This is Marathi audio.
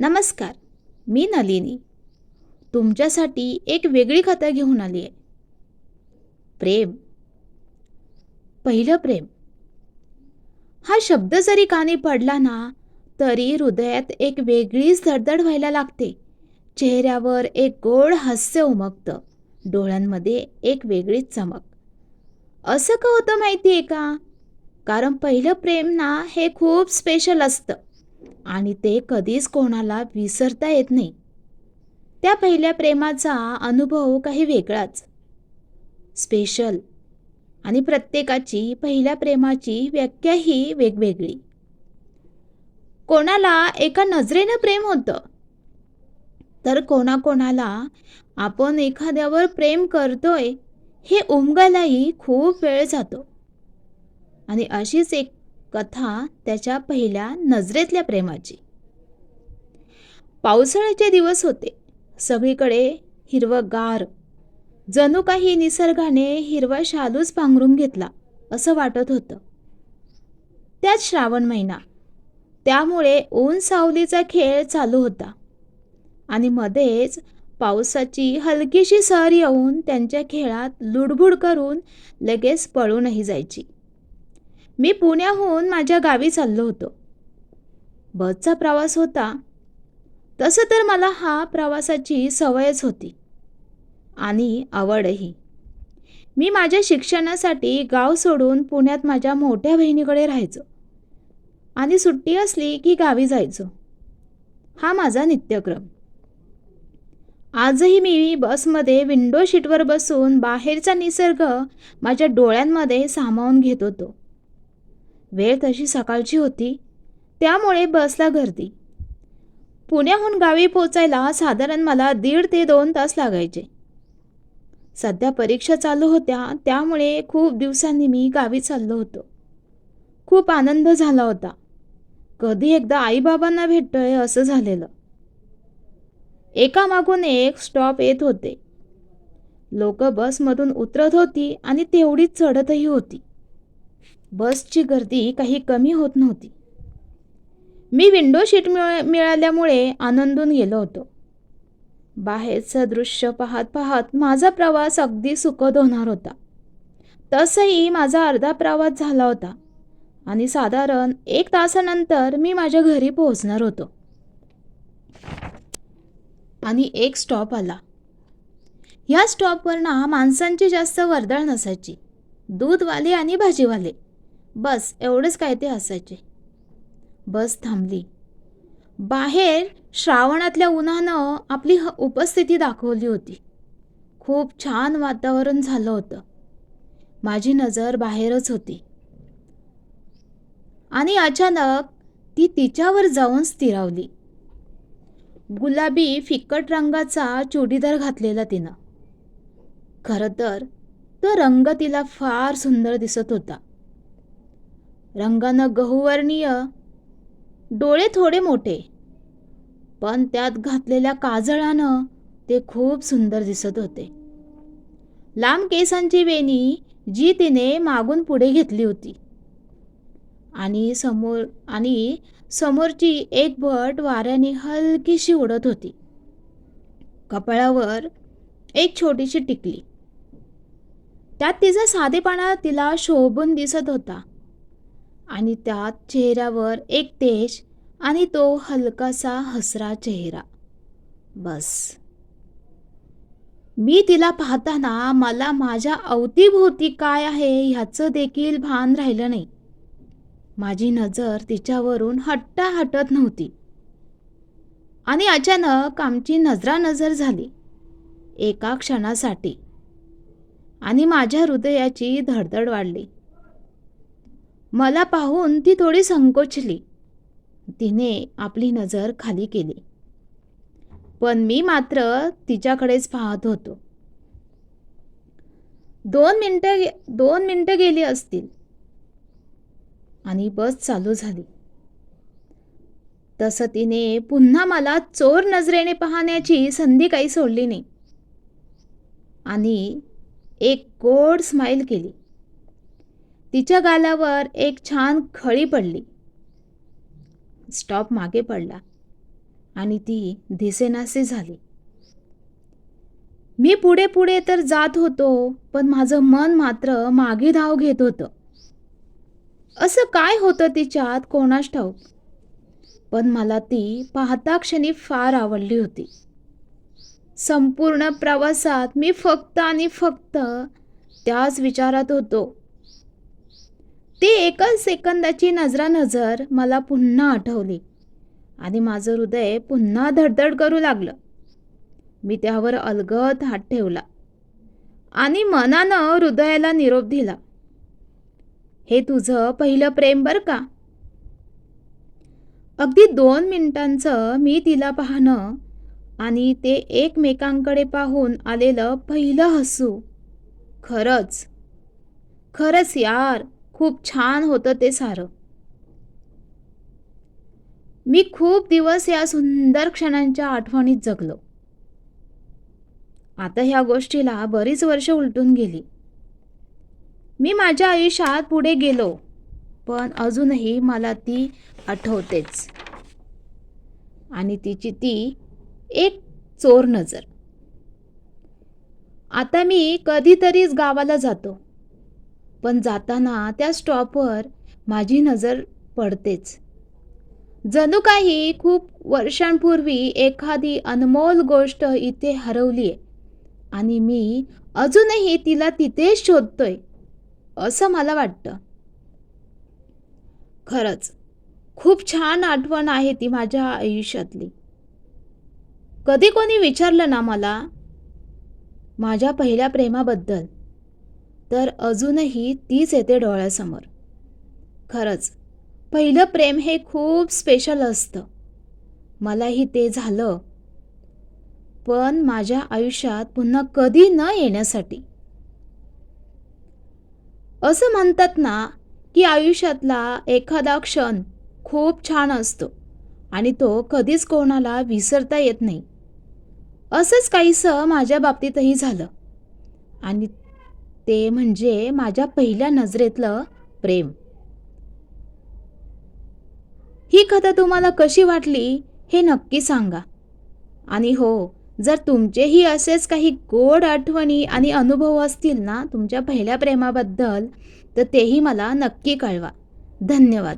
नमस्कार मी नलिनी. तुमच्यासाठी एक वेगळी कथा घेऊन आली आहे. प्रेम. पहिलं प्रेम. हा शब्द जरी कानी पडला ना तरी हृदयात एक वेगळीच धडधड व्हायला लागते. चेहऱ्यावर एक गोड हास्य उमगतं. डोळ्यांमध्ये एक वेगळीच चमक. असं का होतं माहिती आहे का? कारण पहिलं प्रेम ना हे खूप स्पेशल असतं. आणि ते कधीच कोणाला विसरता येत नाही. त्या पहिल्या प्रेमाचा अनुभव काही वेगळाच. स्पेशल. आणि प्रत्येकाची पहिल्या प्रेमाची व्याख्याही वेगवेगळी. कोणाला एका नजरेनं प्रेम होतं? तर कोणाकोणाला आपण एखाद्यावर प्रेम करतोय हे उमगायलाही खूप वेळ जातो. आणि अशीच एक कथा त्याच्या पहिल्या नजरेतल्या प्रेमाची. पावसाळ्याचे दिवस होते. सगळीकडे हिरवगार जणू काही निसर्गाने हिरवा शालूच पांघरून घेतला असं वाटत होतं. त्यात श्रावण महिना. त्यामुळे ऊन सावलीचा खेळ चालू होता. आणि मध्येच पावसाची हलकीशी सर येऊन त्यांच्या खेळात लुडबुड करून लगेच पळूनही जायची. मी पुण्याहून माझ्या गावी चाललो होतो. बसचा प्रवास होता. तसं तर मला हा प्रवासाची सवयच होती. आणि आवडही. मी माझ्या शिक्षणासाठी गाव सोडून पुण्यात माझ्या मोठ्या बहिणीकडे राहायचो. आणि सुट्टी असली की गावी जायचो. हा माझा नित्यक्रम. आजही मी बसमध्ये विंडो शीटवर बसून बाहेरचा निसर्ग माझ्या डोळ्यांमध्ये सामावून घेत होतो. वेळ तशी सकाळची होती. त्यामुळे बसला गर्दी. पुण्याहून गावी पोचायला साधारण मला दीड ते दोन तास लागायचे. सध्या परीक्षा चालू होत्या त्यामुळे खूप दिवसांनी मी गावी चाललो होतो. खूप आनंद झाला होता. कधी एकदा आईबाबांना भेटतोय असं झालेलं. एकामागून एक स्टॉप येत होते. लोक बसमधून उतरत होती आणि तेवढीच चढतही होती. बसची गर्दी काही कमी होत नव्हती. मी विंडो शीट मिळ मिळाल्यामुळे आनंदून गेलो होतो. बाहेरचं दृश्य पाहत पाहत माझा प्रवास अगदी सुखद होणार होता. तसंही माझा अर्धा प्रवास झाला होता आणि साधारण एक तासानंतर मी माझ्या घरी पोहोचणार होतो. आणि एक स्टॉप आला. ह्या स्टॉपवर ना माणसांची जास्त वर्दळ नसायची. दूधवाले आणि भाजीवाले. बस एवढंच काय ते असायचे बस थांबली. बाहेर श्रावणातल्या उन्हानं आपली ह उपस्थिती दाखवली होती. खूप छान वातावरण झालं होतं. माझी नजर बाहेरच होती. आणि अचानक ती तिच्यावर जाऊन स्थिरावली. गुलाबी फिकट रंगाचा चुडीदार घातलेला तिनं. खरं तर तो रंग तिला फार सुंदर दिसत होता. रंगानं गहुवर्णीय डोळे थोडे मोठे पण त्यात घातलेल्या काजळानं ते खूप सुंदर दिसत होते. लांब केसांची वेणी जी तिने मागून पुढे घेतली होती. आणि समोर आणि समोरची एक भट वाऱ्याने हलकीशी उडत होती. कपाळावर एक छोटीशी टिकली. त्यात तिचा साधेपणा तिला शोभून दिसत होता. आणि त्यात चेहऱ्यावर एक तेज आणि तो हलकासा हसरा चेहरा. बस. मी तिला पाहताना मला माझ्या अवतीभोवती काय आहे ह्याचं देखील भान राहिलं नाही. माझी नजर तिच्यावरून हट्टा हटत नव्हती. आणि अचानक आमची नजरानजर झाली. एका क्षणासाठी. आणि माझ्या हृदयाची धडधड वाढली. मला पाहून ती थोडी संकोचली. तिने आपली नजर खाली केली. पण मी मात्र तिच्याकडेच पाहत होतो. दोन मिनटं दोन मिनटं गेली असतील. आणि बस चालू झाली. तसं तिने पुन्हा मला चोर नजरेने पाहण्याची संधी काही सोडली नाही. आणि एक गोड स्माईल केली. तिच्या गालावर एक छान खळी पडली. स्टॉप मागे पडला आणि ती दिसेनासे झाली. मी पुढे पुढे तर जात होतो पण माझं मन मात्र मागे धाव घेत होतं. असं काय होतं तिच्यात कोणाच ठाऊक? पण मला ती पाहता क्षणी फार आवडली होती. संपूर्ण प्रवासात मी फक्त आणि फक्त त्याच विचारात होतो. ती एकच सेकंदाची नजरानजर मला पुन्हा आठवली. आणि माझं हृदय पुन्हा धडधड करू लागलं. मी त्यावर अलगद हात ठेवला आणि मनानं हृदयाला निरोप दिला. हे तुझं पहिलं प्रेम बरं का? अगदी दोन मिनिटांचं मी तिला पाहणं आणि ते एकमेकांकडे पाहून आलेलं पहिलं हसू. खरंच खरंच यार खूप छान होतं ते सारं. मी खूप दिवस या सुंदर क्षणांच्या आठवणीत जगलो. आता ह्या गोष्टीला बरीच वर्ष उलटून गेली. मी माझ्या आयुष्यात पुढे गेलो पण अजूनही मला ती आठवतेच. आणि तिची ती एक चोर नजर. आता मी कधीतरीच गावाला जातो. पण जाताना त्या स्टॉपवर माझी नजर पडतेच. जणू काही खूप वर्षांपूर्वी एखादी अनमोल गोष्ट इथे हरवली आहे आणि मी अजूनही तिला तिथेच शोधतोय असं मला वाटतं. खरंच खूप छान आठवण आहे ती माझ्या आयुष्यातली. कधी कोणी विचारलं ना मला माझ्या पहिल्या प्रेमाबद्दल. तर अजूनही तीच येते डोळ्यासमोर. खरंच पहिलं प्रेम हे खूप स्पेशल असतं. मलाही ते झालं. पण माझ्या आयुष्यात पुन्हा कधी न येण्यासाठी. असं म्हणतात ना की आयुष्यातला एखादा क्षण खूप छान असतो आणि तो कधीच कोणाला विसरता येत नाही. असंच काहीसं माझ्या बाबतीतही झालं. आणि ते म्हणजे माझ्या पहिल्या नजरेतलं प्रेम. ही कथा तुम्हाला कशी वाटली हे नक्की सांगा. आणि हो जर तुमचेही असेच काही गोड आठवणी आणि अनुभव असतील ना तुमच्या पहिल्या प्रेमाबद्दल तर तेही मला नक्की कळवा. धन्यवाद.